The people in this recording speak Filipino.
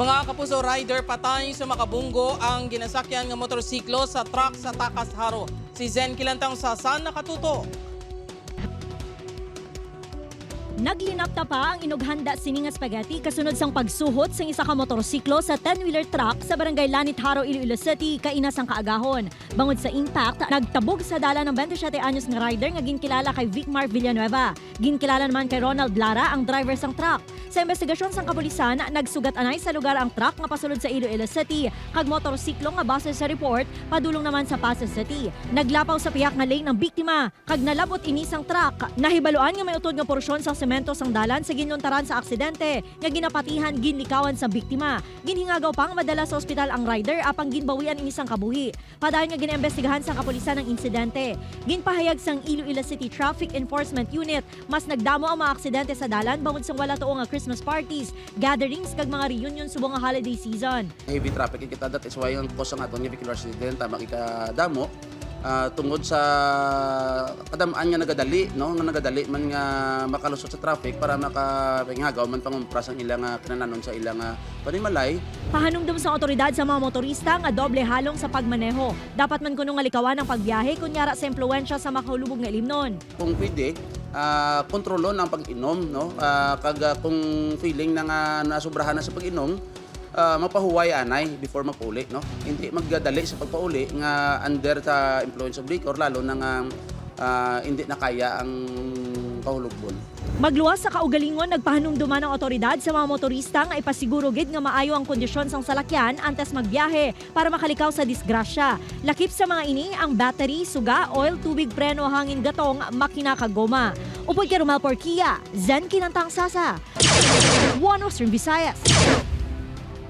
Mga kapuso rider patay sa makabunggo ang ginasakyan ng motorsiklo sa truck sa Takas Haro. Si Zen Kilantang sa San nakatuto. Naglinapta pa ang inughanda sining nga spaghetti kasunod sang pagsuhot sa isa ka motorsiklo sa 10-wheeler truck sa barangay Lanit Haro, Iloilo City, kainas ang kaagahon. Bangod sa impact, nagtabog sa dala ng 27 anyos nga rider nga ginkilala kay Vicmar Villanueva. Ginkilala naman kay Ronald Lara ang driver sang truck. Sa investigasyon sang kapulisan, nagsugat anay sa lugar ang truck nga pasulod sa Iloilo City, kag motorsiklo nga base sa report, padulong naman sa Pasay City. Naglapaw sa piyak nga lane ng biktima, kag nalabot inisang truck. Nahibaluan nga may utod nga porsyon sa semento sang dalan sa ginuntaran sa aksidente, nga ginapatihan ginlikawan sa biktima. Ginhingagaw pang madala sa ospital ang rider apang ginbawian inisang kabuhi. Padayon nga ginaimbestigahan sa kapulisan ang insidente. Ginpahayag sang Iloilo City Traffic Enforcement Unit, mas nagdamo ang mga aksidente sa dalan bangod sang wala tuong nga Christmas parties, gatherings kag mga reunion subong nga holiday season. heavy traffic kita that is why ang cause ng aton nga vehicular accident tama ikadamo ah, tungod sa kadamaan nga nagadali no nga nagadali man nga makalusot sa traffic para makapingagaw man pangumpras ang ilang ah, kinananon sa ilang ah, panimalay Pahanumdum sa otoridad sa mga motorista nga doble halong sa pagmaneho. Dapat man kuno nga likawan ang pagbiyahe kunyara sa impluwensya sa makahulubog nga ilimnon. kung pwede ah, kontrolon ang pag-inom no? Ah, kag ah, kung feeling na nga nasubrahan na sa pag-inom ah, mapahuway anay before magpauli no? Hindi magdadali sa pagpauli nga under sa influence of liquor lalo na nga ah, hindi na kaya ang kahulugbon Magluwas sa kaugalingon nagpahanumduman ang otoridad sa mga motorista nga ipasiguro gid nga maayo ang kondisyon sang salakyan antes magbiyahe para makalikaw sa disgrasya. Lakip sa mga ini ang battery, suga, oil, tubig, preno, hangin, gatong, makina kag goma. Upod kay Romel Porquia, Zen Kinantang Sasa. One Western Visayas.